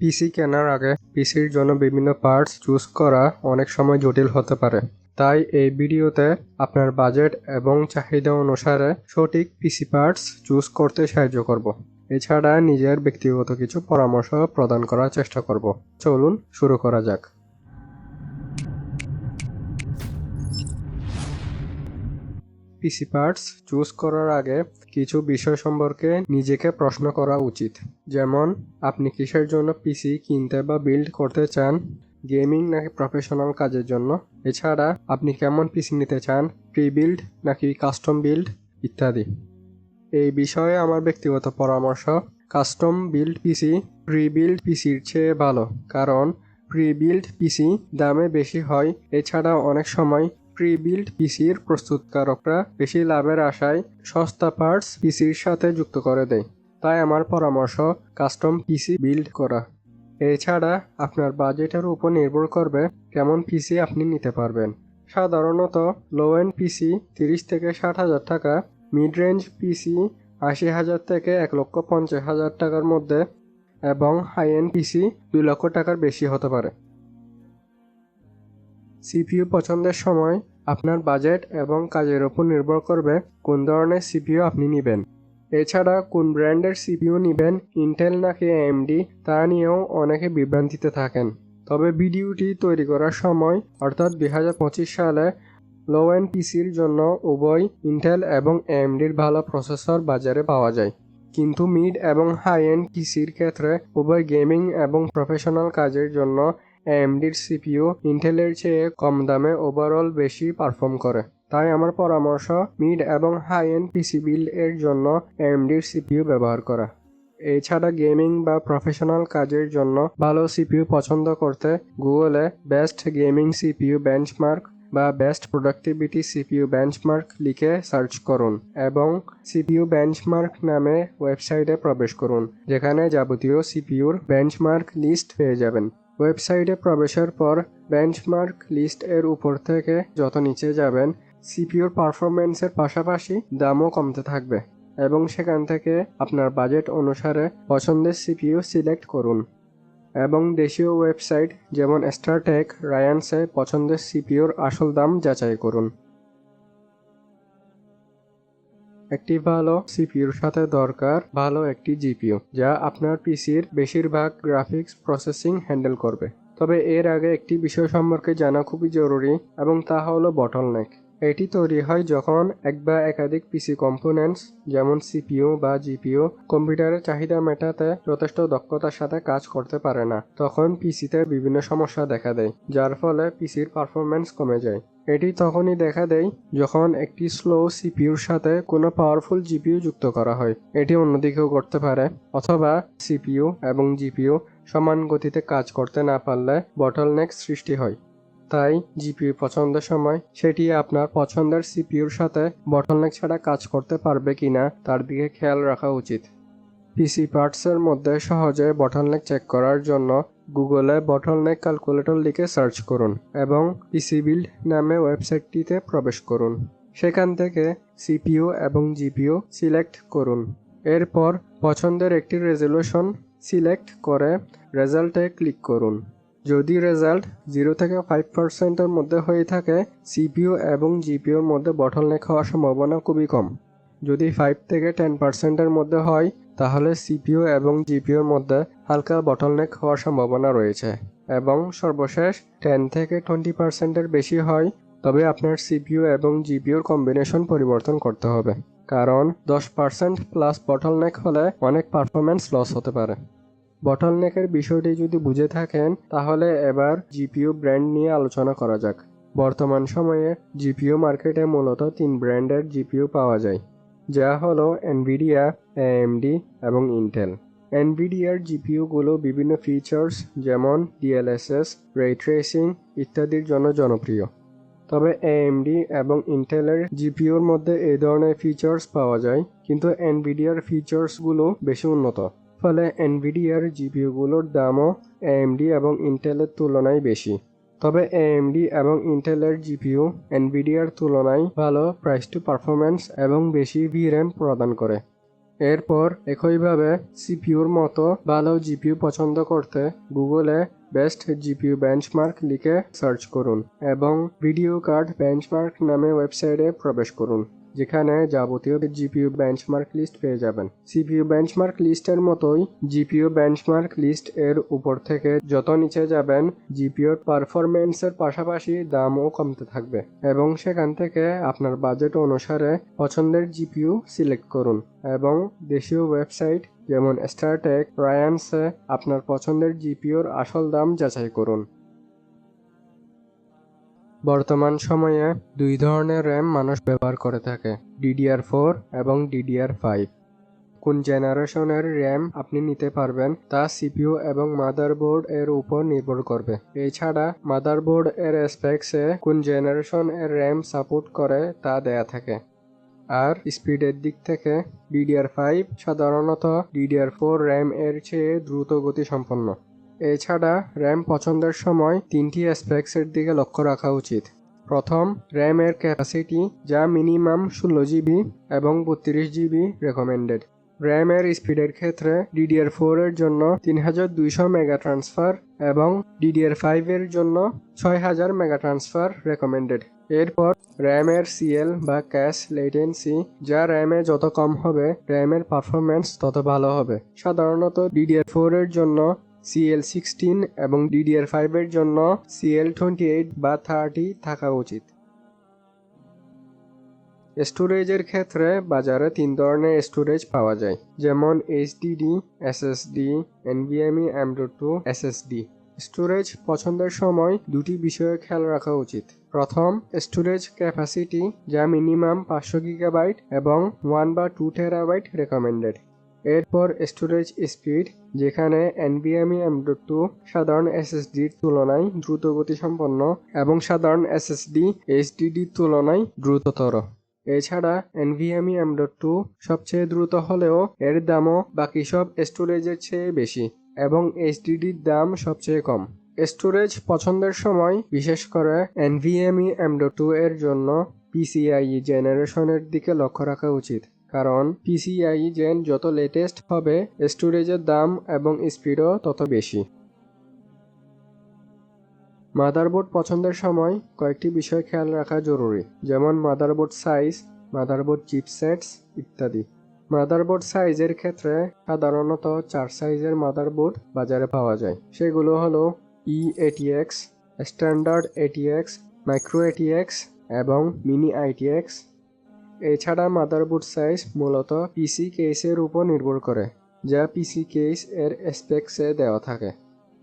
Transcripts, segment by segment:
পিসি কেনার আগে পিসির জন্য বিভিন্ন পার্টস চুজ করা অনেক সময় জটিল হতে পারে। তাই এই ভিডিওতে আপনার বাজেট এবং চাহিদা অনুসারে সঠিক পিসি পার্টস চুজ করতে সাহায্য করব। এছাড়া নিজের ব্যক্তিগত কিছু পরামর্শ প্রদান করার চেষ্টা করব। চলুন শুরু করা যাক। পিসি পার্টস চুজ করার আগে কিছু বিষয় সম্পর্কে নিজেকে প্রশ্ন করা উচিত। যেমন, আপনি কিসের জন্য পিসি কিনতে বা বিল্ড করতে চান? গেমিং নাকি প্রফেশনাল কাজের জন্য? এছাড়া, আপনি কেমন পিসি নিতে চান? প্রি বিল্ড নাকি কাস্টম বিল্ড? ইত্যাদি। এই বিষয়ে আমার ব্যক্তিগত পরামর্শ, custom build PC pre build পিসির চেয়ে ভালো। কারণ প্রি বিল্ড পিসি দামে বেশি হয়। এছাড়া অনেক সময় প্রি বিল্ড পিসির প্রস্তুতকারকরা বেশি লাভের আশায় সস্তা পার্টস পিসির সাথে যুক্ত করে দেয়। তাই আমার পরামর্শ কাস্টম পিসি বিল্ড করা। এছাড়া আপনার বাজেটের উপর নির্ভর করবে কেমন পিসি আপনি নিতে পারবেন। সাধারণত লো এন্ড পিসি তিরিশ থেকে ষাট হাজার টাকা মিড রেঞ্জ পিসি আশি হাজার থেকে এক লক্ষ পঞ্চাশ হাজার টাকার মধ্যে এবং হাই এন্ড পিসি দুই লক্ষ টাকার বেশি হতে পারে। সিপিইউ পছন্দের সময় আপনার বাজেট এবং কাজের উপর নির্ভর করবে কোন ধরনের সিপিইউ আপনি নেবেন। এছাড়া কোন ব্র্যান্ডের সিপিইউ নেবেন ইন্টেল নাকি এএমডি তা নিয়েও অনেকে বিভ্রান্তিতে থাকেন। তবে ভিডিওটি তৈরি করার সময়, অর্থাৎ দুই হাজার পঁচিশ সালে লো এন্ড পিসির জন্য উভয় ইন্টেল এবং এএমডির ভালো প্রসেসর বাজারে পাওয়া যায়। কিন্তু মিড এবং হাই এন্ড পিসির ক্ষেত্রে উভয় গেমিং এবং প্রফেশনাল কাজের জন্য এএমডির সিপিইউ ইন্টেলের চেয়ে কম দামে ওভারঅল বেশি পারফর্ম করে। তাই আমার পরামর্শ মিড এবং হাই এন্ড পিসি বিল্ড এর জন্য এএমডির সিপিইউ ব্যবহার করা। এছাড়া গেমিং বা প্রফেশনাল কাজের জন্য ভালো সিপিইউ পছন্দ করতে গুগলে বেস্ট গেমিং সিপিইউ বেঞ্চমার্ক বা বেস্ট প্রোডাক্টিভিটি সিপিইউ বেঞ্চমার্ক লিখে সার্চ করুন এবং সিপিইউ বেঞ্চমার্ক নামে ওয়েবসাইটে প্রবেশ করুন, যেখানে যাবতীয় সিপিইউর বেঞ্চমার্ক লিস্ট পেয়ে যাবেন। ওয়েবসাইটে প্রবেশের পর বেঞ্চমার্ক লিস্ট এর উপর থেকে যত নিচে যাবেন সিপিওর পারফরমেন্সের পাশাপাশি দামও কমতে থাকবে এবং সেখান থেকে আপনার বাজেট অনুসারে পছন্দের সিপিইউ সিলেক্ট করুন এবং দেশীয় ওয়েবসাইট যেমন স্টারটেক রায়ান্সে পছন্দের সিপিওর আসল দাম যাচাই করুন। একটি ভালো সিপিউর সাথে দরকার, ভালো একটি জিপিও যা আপনার পিসির বেশিরভাগ গ্রাফিক্স প্রসেসিং হ্যান্ডেল করবে। তবে এর আগে একটি বিষয় সম্পর্কে জানা খুবই জরুরি, এবং তা হলো বটলনেক এটি তৈরি হয় যখন এক বা একাধিক পিসি কম্পোনেন্টস যেমন সিপিইউ বা জিপিইউ কম্পিউটারের চাহিদা মেটাতে যথেষ্ট দক্ষতার সাথে কাজ করতে পারে না। তখন পিসিতে বিভিন্ন সমস্যা দেখা দেয়, যার ফলে পিসির পারফরমেন্স কমে যায়। এটি তখনই দেখা দেয় যখন একটি স্লো সিপিইউর সাথে কোনো পাওয়ারফুল জিপিইউ যুক্ত করা হয়। এটি অন্যদিকেও করতে পারে, অথবা সিপিইউ এবং জিপিইউ সমান গতিতে কাজ করতে না পারলে বটলনেক সৃষ্টি হয়। তাই জিপিইউ পছন্দের সময় সেটি আপনার পছন্দের সিপিউর সাথে বটলনেক ছাড়া কাজ করতে পারবে কিনা তার দিকে খেয়াল রাখা উচিত। পিসি পার্টসের মধ্যে সহজে বটলনেক চেক করার জন্য গুগলে বটলনেক ক্যালকুলেটর লিখে সার্চ করুন এবং পিসি বিল্ড নামে ওয়েবসাইটটিতে প্রবেশ করুন। সেখান থেকে সিপিইউ এবং জিপিইউ সিলেক্ট করুন। এরপর পছন্দের একটি রেজলিউশন সিলেক্ট করে রেজাল্টে ক্লিক করুন। যদি রেজাল্ট জিরো থেকে ফাইভ পার্সেন্টের মধ্যে হয়ে থাকে সিপিইউ এবং জিপিওর মধ্যে বটলনেক হওয়ার সম্ভাবনা খুবই কম। যদি ফাইভ থেকে টেন পার্সেন্টের মধ্যে হয়, তাহলে সিপিইউ এবং জিপিওর মধ্যে হালকা বটলনেক হওয়ার সম্ভাবনা রয়েছে। এবং সর্বশেষ টেন থেকে টোয়েন্টি পার্সেন্টের বেশি হয়, তবে আপনার সিপিইউ এবং জিপিওর কম্বিনেশন পরিবর্তন করতে হবে। কারণ দশ পার্সেন্ট প্লাস বটলনেক হলে অনেক পারফরমেন্স লস হতে পারে। বটলনেকের বিষয়টি যদি বুঝে থাকেন, তাহলে এবার জিপিইউ ব্র্যান্ড নিয়ে আলোচনা করা যাক। বর্তমান সময়ে জিপিইউ মার্কেটে মূলত তিন ব্র্যান্ডের জিপিইউ পাওয়া যায়, যা হলো এনভিডিয়া এএমডি এবং ইন্টেল এনভিডিয়ার জিপিইউগুলো বিভিন্ন ফিচার্স যেমন ডিএলএসএস রে ট্রেসিং ইত্যাদির জন্য জনপ্রিয়। তবে এএমডি এবং ইন্টেলের জিপিইউর মধ্যে এই ধরনের ফিচার্স পাওয়া যায়, কিন্তু এনভিডিয়ার ফিচার্সগুলো বেশি উন্নত। ফলে এনভিডিয়ার জিপিইউগুলোর দামও এএমডি এবং ইন্টেলের তুলনায় বেশি। তবে এএমডি এবং ইন্টেলের জিপিইউ এনভিডিয়ার তুলনায় ভালো প্রাইস টু পারফরম্যান্স এবং বেশি ভিরেম প্রদান করে। এরপর একইভাবে সিপিইউর মতো ভালো জিপিইউ পছন্দ করতে গুগলে বেস্ট জিপিইউ বেঞ্চমার্ক লিখে সার্চ করুন এবং ভিডিও কার্ড বেঞ্চমার্ক নামে ওয়েবসাইটে প্রবেশ করুন। যেখানে যাবতীয় জিপিইউ বেঞ্চমার্ক লিস্ট পেয়ে যাবেন। সিপিইউ বেঞ্চমার্ক লিস্টের মতোই জিপিইউ বেঞ্চমার্ক লিস্ট এর উপর থেকে যত নিচে যাবেন, জিপিইউর পারফরমেন্সের পাশাপাশি দামও কমতে থাকবে এবং সেখান থেকে আপনার বাজেট অনুসারে পছন্দের জিপিইউ সিলেক্ট করুন এবং দেশীয় ওয়েবসাইট যেমন স্টারটেক রায়ানসে আপনার পছন্দের জিপিওর আসল দাম যাচাই করুন। বর্তমান সময়ে দুই ধরনের র্যাম মানুষ ব্যবহার করে থাকে ডিডিআর ফোর এবং ডিডিআর ফাইভ কোন জেনারেশনের র্যাম আপনি নিতে পারবেন তা সিপিইউ এবং মাদারবোর্ড এর উপর নির্ভর করবে। এছাড়া মাদারবোর্ড এর স্পেক্সে কোন জেনারেশন এর র্যাম সাপোর্ট করে তা দেয়া থাকে। আর স্পিডের দিক থেকে ডিডিআর ফাইভ সাধারণত ডিডিআর ফোর র্যাম এর চেয়ে দ্রুত গতি সম্পন্ন এছাড়া র্যাম পছন্দের সময় তিনটি অ্যাসপেক্টসের দিকে লক্ষ্য রাখা উচিত। প্রথম, র্যামের ক্যাপাসিটি যা মিনিমাম ষোলো জিবি এবং বত্রিশ জিবি রেকমেন্ডেড র্যামের স্পিডের ক্ষেত্রে ডিডিআর ফোর এর জন্য তিন হাজার দুইশো মেগা ট্রান্সফার এবং ডিডিআর ফাইভ এর জন্য ছয় হাজার মেগা ট্রান্সফার রেকমেন্ডেড এরপর, র্যামের সিএল বা ক্যাশ লেটেন্সি যা র্যামে যত কম হবে, র্যামের পারফরম্যান্স তত ভালো হবে। সাধারণত ডিডিআর ফোর এর জন্য সিএল সিক্সটিন এবং ডিডিআর ফাইভের জন্য সিএল টোয়েন্টি এইট বা থার্টি থাকা উচিত। স্টোরেজের ক্ষেত্রে বাজারে তিন ধরনের স্টোরেজ পাওয়া যায়, যেমন HDD SSD NVMe M two SSD storage পছন্দের সময় দুটি বিষয়ে খেয়াল রাখা উচিত। প্রথম স্টোরেজ ক্যাপাসিটি যা মিনিমাম পাঁচশো গিগাবাইট এবং ওয়ান বা টু টেরাবাইট রেকমেন্ডেড এরপর স্টোরেজ স্পিড যেখানে এনভিএমই এম টু সাধারণ এসএসডির তুলনায় দ্রুত গতিসম্পন্ন এবং সাধারণ এসএসডি এইচডিডির তুলনায় দ্রুততর। এছাড়া এনভিএমই এম ডট টু সবচেয়ে দ্রুত হলেও এর দামও বাকি সব স্টোরেজের চেয়ে বেশি এবং এইচডিডির দাম সবচেয়ে কম। স্টোরেজ পছন্দের সময়, বিশেষ করে এনভিএমই এম ডট টু এর জন্য পিসিআই জেনারেশনের দিকে লক্ষ্য রাখা উচিত। কারণ পিসিআই জেন যত লেটেস্ট হবে স্টোরেজের দাম এবং স্পিডও তত বেশি। মাদারবোর্ড পছন্দের সময় কয়েকটি বিষয় খেয়াল রাখা জরুরি, যেমন মাদারবোর্ড সাইজ মাদারবোর্ড চিপসেটস ইত্যাদি। মাদারবোর্ড সাইজের ক্ষেত্রে সাধারণত চার সাইজের মাদারবোর্ড বাজারে পাওয়া যায়। সেগুলো হলো E ATX standard ATX micro ATX এবং মিনি আইটিএক্স এছাড়া মাদারবোর্ড সাইজ মূলত পিসি কেসের উপর নির্ভর করে, যা পিসি কেস এর স্পেক্সে দেওয়া থাকে।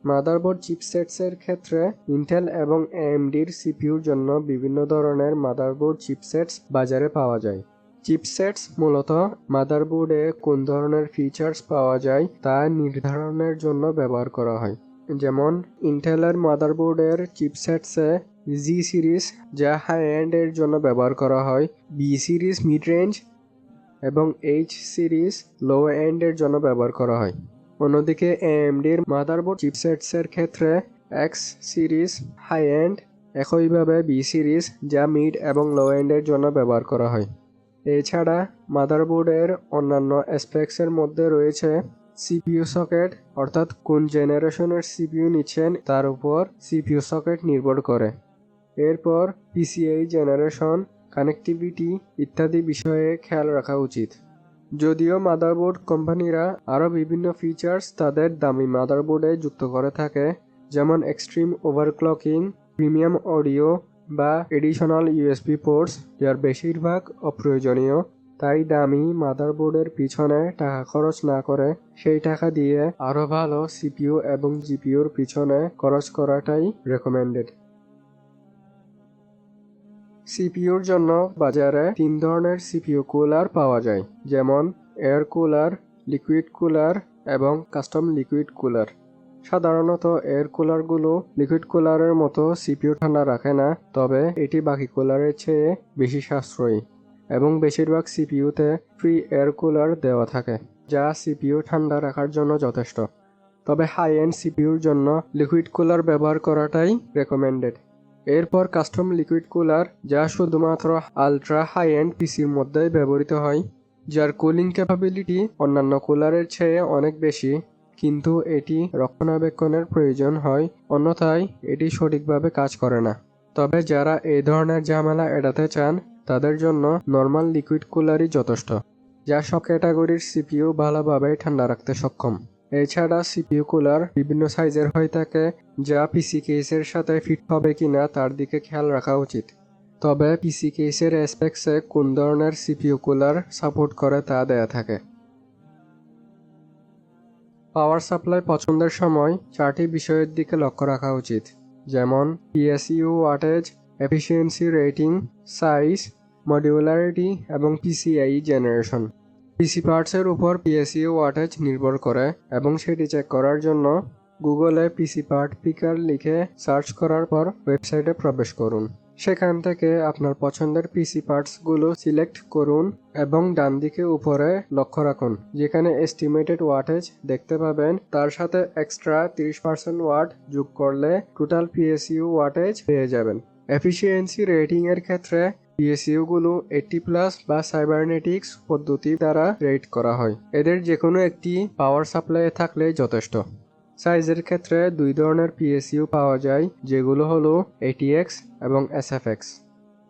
মাদারবোর্ড চিপসেটসের ক্ষেত্রে ইন্টেল এবং এএমডির সিপিইউর জন্য বিভিন্ন ধরনের মাদারবোর্ড চিপসেটস বাজারে পাওয়া যায়। চিপসেটস মূলত মাদারবোর্ডে কোন ধরনের ফিচার্স পাওয়া যায় তা নির্ধারণের জন্য ব্যবহার করা হয়। যেমন ইন্টেলের মাদারবোর্ডের চিপসেটসে জি সিরিজ যা হাই এন্ড এর জন্য ব্যবহার করা হয়। বি সিরিজ মিড রেঞ্জ এবং এইচ সিরিজ লো এন্ড এর জন্য ব্যবহার করা হয়। অন্যদিকে এএমডির মাদারবোর্ড চিপসেটসের ক্ষেত্রে এক্স সিরিজ হাই এন্ড একইভাবে বি সিরিজ যা মিড এবং লো এন্ডের জন্য ব্যবহার করা হয়। এছাড়া মাদারবোর্ডের অন্যান্য অ্যাসপেক্টসের মধ্যে রয়েছে সিপিইউ সকেট অর্থাৎ কোন জেনারেশনের সিপিইউ নিচ্ছেন, তার উপর সিপিইউ সকেট নির্ভর করে। এরপর পিসিআই জেনারেশন কানেক্টিভিটি ইত্যাদি বিষয়ে খেয়াল রাখা উচিত। যদিও মাদারবোর্ড কোম্পানিরা আরও বিভিন্ন ফিচার্স তাদের দামি মাদারবোর্ডে যুক্ত করে থাকে, যেমন এক্সট্রিম ওভারক্লকিং প্রিমিয়াম অডিও বা এডিশনাল ইউএসবি পোর্টস যার বেশিরভাগ অপ্রয়োজনীয়। তাই দামি মাদারবোর্ডের পিছনে টাকা খরচ না করে সেই টাকা দিয়ে আরও ভালো সিপিইউ এবং জিপিইউর পিছনে খরচ করাটাই রেকমেন্ডেড সিপিইউর জন্য বাজারে তিন ধরনের সিপিইউ কুলার পাওয়া যায়। যেমন এয়ার কুলার, লিকুইড কুলার এবং কাস্টম লিকুইড কুলার। সাধারণত এয়ার কুলারগুলো লিকুইড কুলারের মতো সিপিইউ ঠান্ডা রাখে না, তবে এটি বাকি কুলারের চেয়ে বেশি সাশ্রয়ী এবং বেশিরভাগ সিপিইউতে ফ্রি এয়ার কুলার দেওয়া থাকে, যা সিপিইউ ঠান্ডা রাখার জন্য যথেষ্ট। তবে হাই এন্ড সিপিইউর জন্য লিকুইড কুলার ব্যবহার করাটাই রেকমেন্ডেড এরপর কাস্টম লিকুইড কুলার যা শুধুমাত্র আলট্রা হাই এন্ড পিসির মধ্যেই ব্যবহৃত হয়, যার কুলিং ক্যাপাবিলিটি অন্যান্য কুলারের চেয়ে অনেক বেশি। কিন্তু এটি রক্ষণাবেক্ষণের প্রয়োজন হয়, অন্যথায় এটি সঠিকভাবে কাজ করে না। তবে যারা এই ধরনের ঝামেলা এড়াতে চান, তাদের জন্য নর্মাল লিকুইড কুলারই যথেষ্ট, যা সব ক্যাটাগরির সিপিইউ ভালোভাবে ঠান্ডা রাখতে সক্ষম। এছাড়া সিপিইউ কুলার বিভিন্ন সাইজের হয়ে থাকে, যা পিসি কেসের সাথে ফিট হবে কিনা তার দিকে খেয়াল রাখা উচিত। তবে পিসি কেসের অ্যাসপেক্টসে কোন ধরনের সিপিইউ কুলার সাপোর্ট করে তা দেয়া থাকে। পাওয়ার সাপ্লাই পছন্দের সময় চারটি বিষয়ের দিকে লক্ষ্য রাখা উচিত, যেমন PSU wattage efficiency rating size modularity এবং পিসিআই জেনারেশন পিসি পার্টসের উপর পিএসইউ ওয়াটেজ নির্ভর করে এবং সেটি চেক করার জন্য গুগলে পিসি পার্ট পিকার লিখে সার্চ করার পর ওয়েবসাইটে প্রবেশ করুন। সেখান থেকে আপনার পছন্দের পিসি পার্টসগুলো সিলেক্ট করুন এবং ডান দিকে উপরে লক্ষ্য রাখুন, যেখানে এস্টিমেটেড ওয়াটেজ দেখতে পাবেন। তার সাথে এক্সট্রা তিরিশ পার্সেন্ট ওয়াট যোগ করলে টোটাল পিএসইউ ওয়াটেজ পেয়ে যাবেন। এফিসিয়েন্সি রেটিংয়ের ক্ষেত্রে পিএসইউ গুলো এইটটি প্লাস বা সাইবারনেটিক্স পদ্ধতি দ্বারা রেট করা হয়। এদের যে কোনো একটি পাওয়ার সাপ্লাই থাকলে যথেষ্ট। সাইজের ক্ষেত্রে দুই ধরনের পিএসইউ পাওয়া যায়, যেগুলো হলো এটিএক্স এবং এসএফএক্স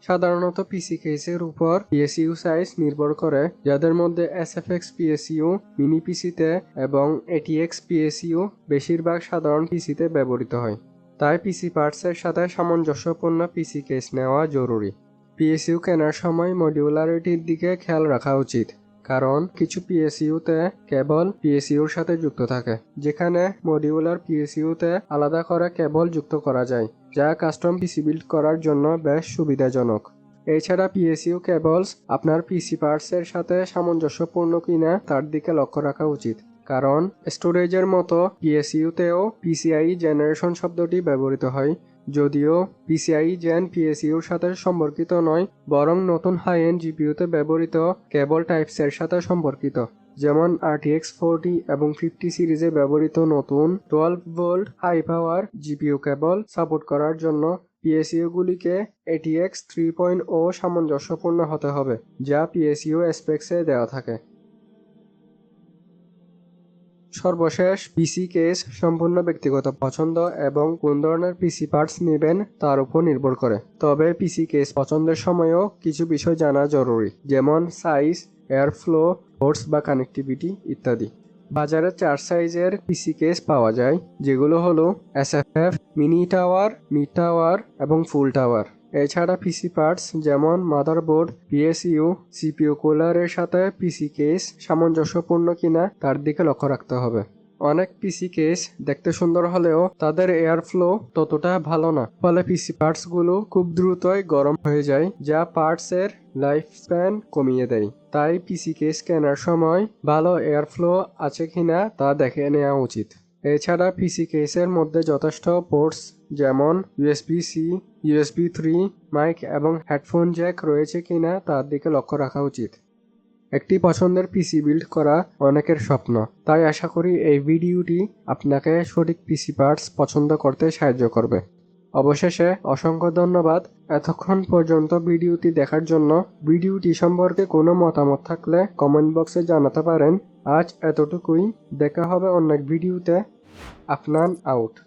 সাধারণত পিসি কেসের উপর পিএসইউ সাইজ নির্ভর করে, যাদের মধ্যে এসএফএক্স পিএসইউ, মিনি পিসিতে এবং এটিএক্স পিএসইউ বেশিরভাগ সাধারণ পিসিতে ব্যবহৃত হয়। তাই পিসি পার্টসের সাথে সামঞ্জস্যপূর্ণ পিসি কেস নেওয়া জরুরি। পিএসইউ কেনার সময় মডিউলারিটির দিকে খেয়াল রাখা উচিত। কারণ কিছু পিএসইউতে কেবল পিএসইউর সাথে যুক্ত থাকে, যেখানে মডিউলার পিএসইউতে আলাদা করে কেবল যুক্ত করা যায়, যা কাস্টম পিসি বিল্ড করার জন্য বেশ সুবিধাজনক। এছাড়া পিএসইউ কেবলস আপনার পিসি পার্টসের সাথে সামঞ্জস্যপূর্ণ কিনা তার দিকে লক্ষ্য রাখা উচিত। কারণ স্টোরেজের মতো পিএসইউতেও পিসিআই জেনারেশন শব্দটি ব্যবহৃত হয় যদিও পিসিআই জেন পিএসইউর সাথে সম্পর্কিত নয়, বরং নতুন হাই এন্ড জিপিইউতে ব্যবহৃত কেবল টাইপসের সাথে সম্পর্কিত। যেমন আরটিএক্স ফোরটি এবং ফিফটি সিরিজে ব্যবহৃত নতুন twelve volt high power GPU cable support করার জন্য পিএসইউগুলিকে পয়েন্ট ও সামঞ্জস্যপূর্ণ হতে হবে, যা পিএসইউ স্পেক্সে দেওয়া থাকে। সর্বশেষ পিসি কেস সম্পূর্ণ ব্যক্তিগত পছন্দ এবং কোন ধরনের পিসি পার্টস নেবেন তার উপর নির্ভর করে। তবে পিসি কেস পছন্দের সময়ও কিছু বিষয় জানা জরুরি, যেমন সাইজ এয়ার ফ্লো পোর্টস বা কানেক্টিভিটি ইত্যাদি। বাজারে চার সাইজের পিসি কেস পাওয়া যায়, যেগুলো হলো SFF mini tower mid tower এবং ফুল টাওয়ার এছাড়া পিসি পার্টস যেমন মাদারবোর্ড পিএসইউ সিপিইউ কুলারের সাথে পিসি কেস সামঞ্জস্যপূর্ণ কিনা তার দিকে লক্ষ্য রাখতে হবে। অনেক পিসি কেস দেখতে সুন্দর হলেও তাদের এয়ার ফ্লো ততটা ভালো না। ফলে পিসি পার্টসগুলো খুব দ্রুতই গরম হয়ে যায়, যা পার্টস এর লাইফ স্প্যান কমিয়ে দেয়। তাই পিসি কেস কেনার সময় ভালো এয়ার ফ্লো আছে কিনা তা দেখে নেওয়া উচিত। এছাড়া পিসি কেসের মধ্যে যথেষ্ট পোর্টস যেমন USB C USB three mic এবং হেডফোন জ্যাক রয়েছে কিনা তার দিকে লক্ষ্য রাখা উচিত। একটি পছন্দের পিসি বিল্ড করা অনেকের স্বপ্ন। তাই আশা করি এই ভিডিওটি আপনাকে সঠিক পিসি পার্টস পছন্দ করতে সাহায্য করবে। অবশেষে অসংখ্য ধন্যবাদ। এতক্ষণ পর্যন্ত ভিডিওটি দেখার জন্য ভিডিওটি সম্পর্কে কোনো মতামত থাকলে কমেন্ট বক্সে জানাতে পারেন। আজ এতটুকুই। দেখা হবে অন্য ভিডিওতে। Afnan out.